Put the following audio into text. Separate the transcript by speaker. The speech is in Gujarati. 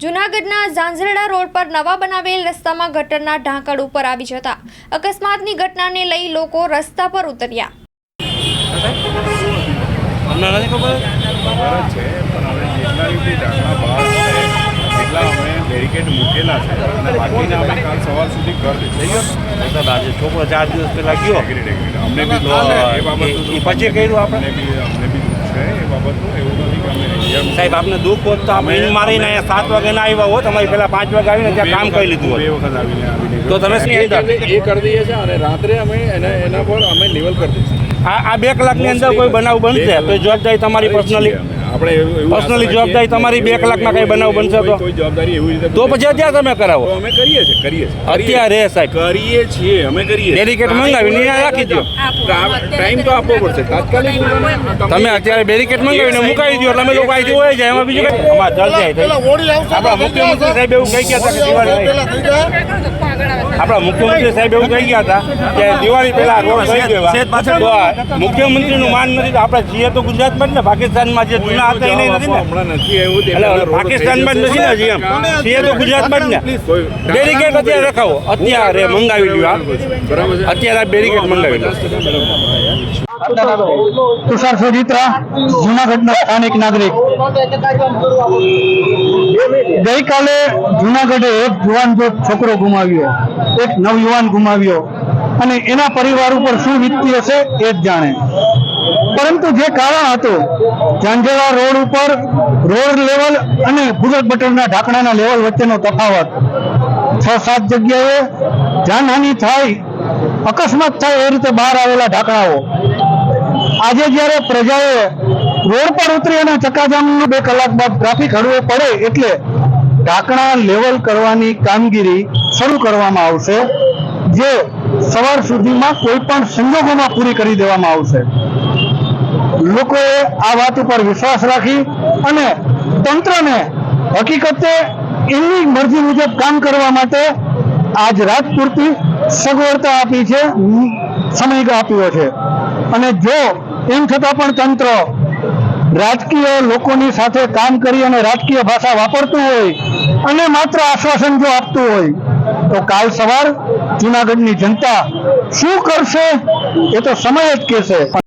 Speaker 1: જૂનાગઢના ઝાંઝરડા રોડ પર નવા બનાવેલ રસ્તામાં ગટરના ઢાંકણ ઉપર આવી જતા અકસ્માતની ઘટનાને લઈ લોકો રસ્તા પર ઉતર્યા.
Speaker 2: છે પણ હવે જેટલા રીતે ઢાંકણા બહાર છે એટલા બેરિકેડ મૂકેલા છે અને બાકીને અમે કાલ સવાર સુધી ઘર થઈ ગયો
Speaker 3: આજે છોકરો ચાર દિવસ પહેલાં ગયો.
Speaker 2: અમને બી
Speaker 3: પછી કર્યું આપણે?
Speaker 2: અમને બી છે એ બાબતનું એવું નથી
Speaker 3: સાહેબ આપને દુઃખ હોત તો આપણે મારીને અહીંયા સાત વાગે ના આવ્યા હોત અમારી પહેલાં પાંચ વાગે આવીને ત્યાં કામ કરી લીધું
Speaker 2: બે વખત આવીને
Speaker 3: તો તમે શું
Speaker 2: એ કરી- દઈએ છીએ અને રાત્રે અમે એને એના પર અમે લેવલ કરી દઈશું.
Speaker 3: આ આ બે કલાકની અંદર કોઈ બનાવ બનશે? તો જવાબદારી તમારી પર્સનલી
Speaker 2: આપણે આશા
Speaker 3: જવાબદારી તમારી બે કલાકમાં કંઈ બનાવ બનશે તો?
Speaker 2: જવાબદારી એવી રીતે
Speaker 3: તો પછી અત્યારે તમે કરાવો.
Speaker 2: અમે કરીએ છીએ કરીએ છીએ.
Speaker 3: અત્યારે સાહેબ.
Speaker 2: કરીએ છીએ અમે કરીએ
Speaker 3: બેરિકેડ મંગાવીને અહીંયા રાખી દો
Speaker 2: ટાઈમ તો આપવો પડશે. તાત્કાલિક
Speaker 3: તમે અત્યારે બેરિકેટ મંગાવીને મુકાવી દો એટલે અમે લોકો અહીંથી હોય જાય એમાં બીજું કઈ? અમાર જલ્દી જાય. આપણા મુખ્યમંત્રી સાહેબ એવું કહી ગયા હતા કે દિવાળી આપણા મુખ્યમંત્રી સાહેબ એવું કહી ગયા હતા કે દિવાળી પહેલા રોડ કરી દેવા. તો મુખ્યમંત્રીનું માન નથી તો આપણે છીએ તો ગુજરાતમાં જ ને પાકિસ્તાનમાં જે જૂના હતા એને નથી
Speaker 2: નથી આવ્યું તે
Speaker 3: એટલે
Speaker 2: પહેલા રોડ
Speaker 3: પાકિસ્તાનમાં જ નથી ને હજી એમ? છીએ તો ગુજરાતમાં જ ને? બેરિકેડ અત્યારે રખાવો. અત્યારે મંગાવી લ્યો આ અત્યારે આ બેરિકેડ મંગાવી લો
Speaker 4: તુષાર સુજિત્રા જુનાગઢના સ્થાનિક નાગરિક. ગઈકાલે જુનાગઢે એક જુવાન જો છોકરો ગુમાવ્યો એક નવયુવાન ગુમાવ્યો અને એના પરિવાર ઉપર શું વીતતી હશે એ જ જાણે. પરંતુ જે કારણ હતું ઝાંઝરા રોડ ઉપર રોડ લેવલ અને ભૂગર્ભ ગટરના ઢાંકણાના લેવલ વચ્ચેનો તફાવત. છ, સાત જગ્યાએ જાનહાનિ થાય, અકસ્માત થાય એ રીતે બહાર આવેલા ઢાંકણાઓ. આજે જ્યારે પ્રજાએ રોડ પર ઉતરી અને ચકાજામનું બે કલાક બાદ ટ્રાફિક હળવો પડે એટલે ઢાંકણા લેવલ કરવાની કામગીરી શરૂ કરવામાં આવશે, જે સવાર સુધીમાં કોઈ પણ સંજોગોમાં પૂરી કરી દેવામાં આવશે. લોકોએ આ વાત ઉપર વિશ્વાસ રાખી અને તંત્રને હકીકતે એમની મરજી મુજબ કામ કરવા માટે આજ રાત પૂરતી સગવડતા આપી છે, સમય આપ્યો છે. અને જો એમ છતાં પણ તંત્ર રાજકીય લોકોની સાથે કામ કરી અને રાજકીય ભાષા વાપરતું હોય અને માત્ર આશ્વાસન જો આપતું હોય, તો કાલ સવાર જુનાગઢની જનતા શું કરશે એ તો સમય જ કહેશે.